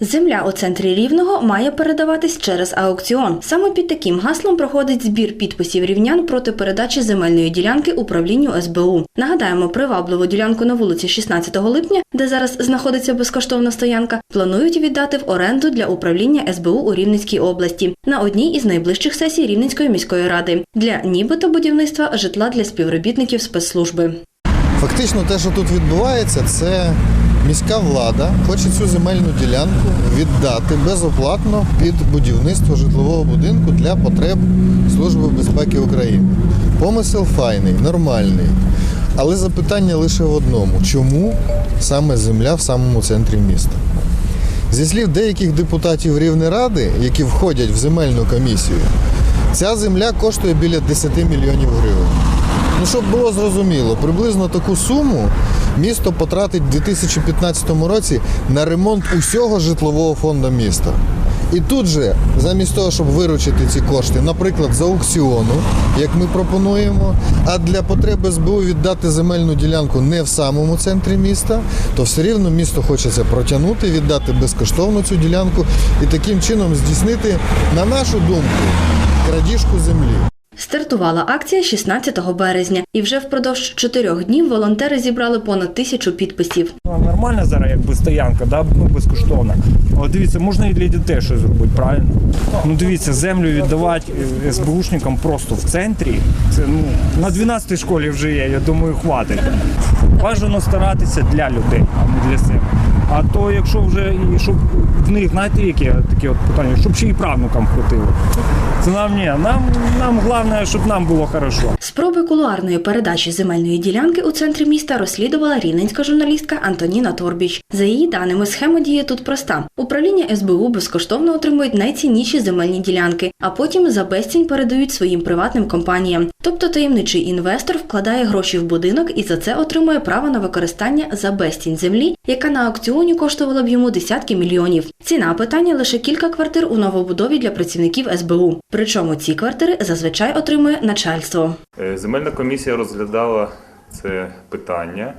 Земля у центрі Рівного має передаватись через аукціон. Саме під таким гаслом проходить збір підписів рівнян проти передачі земельної ділянки управлінню СБУ. Нагадаємо, привабливу ділянку на вулиці 16 липня, де зараз знаходиться безкоштовна стоянка, планують віддати в оренду для управління СБУ у Рівненській області на одній із найближчих сесій Рівненської міської ради для нібито будівництва житла для співробітників спецслужби. Фактично, те, що тут відбувається, це міська влада хоче цю земельну ділянку віддати безоплатно під будівництво житлового будинку для потреб Служби безпеки України. Помисел файний, нормальний. Але запитання лише в одному: чому саме земля в самому центрі міста? Зі слів деяких депутатів Рівнеради, які входять в земельну комісію, ця земля коштує біля 10 мільйонів гривень. Ну, щоб було зрозуміло, приблизно таку суму місто потратить у 2015 році на ремонт усього житлового фонду міста. І тут же, замість того, щоб виручити ці кошти, наприклад, з аукціону, як ми пропонуємо, а для потреби СБУ віддати земельну ділянку не в самому центрі міста, то все рівно місто хочеться протягнути, віддати безкоштовно цю ділянку і таким чином здійснити, на нашу думку, крадіжку землі. Стартувала акція 16 березня, і вже впродовж чотирьох днів волонтери зібрали понад тисячу підписів. Ну, Нормальна зараз якби стоянка, да? ну, безкоштовна. Але дивіться, можна і для дітей щось зробити, правильно? Ну дивіться, землю віддавати СБУшникам просто в центрі. Це ну на 12-й школі вже є, я думаю, хватить. Бажано старатися для людей, а не для себе. А то якщо вже і щоб в них, знаєте, які такі от питання, щоб ще і правнукам хватило. Це нам ні. Нам, нам головне, щоб нам було хорошо. Спроби кулуарної передачі земельної ділянки у центрі міста розслідувала рівненська журналістка Антоніна Торбіч. За її даними, схема діє тут проста: управління СБУ безкоштовно отримують найцінніші земельні ділянки, а потім за безцінь передають своїм приватним компаніям. Тобто таємничий інвестор вкладає гроші в будинок і за це отримує право на використання за безцінь землі, яка на аукціоні коштувала б йому десятки мільйонів. Ціна питання лише кілька квартир у новобудові для працівників СБУ. Причому ці квартири зазвичай отримує начальство. Е, Земельна комісія розглядала це питання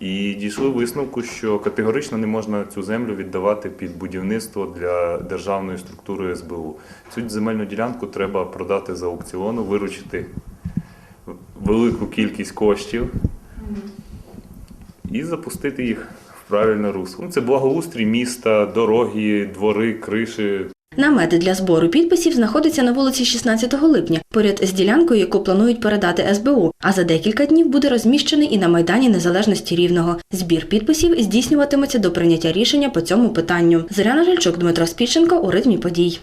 і дійшли висновку, що категорично не можна цю землю віддавати під будівництво для державної структури СБУ. Цю земельну ділянку треба продати за аукціону, виручити велику кількість коштів і запустити їх в правильне русло. Ну, Це благоустрій міста, дороги, двори, криші, Намет для збору підписів знаходиться на вулиці 16 липня, поряд з ділянкою, яку планують передати СБУ. А за декілька днів буде розміщений і на майдані Незалежності Рівного. Збір підписів здійснюватиметься до прийняття рішення по цьому питанню. Зоряна Жильчук, Дмитро Спіченко у ритмі подій.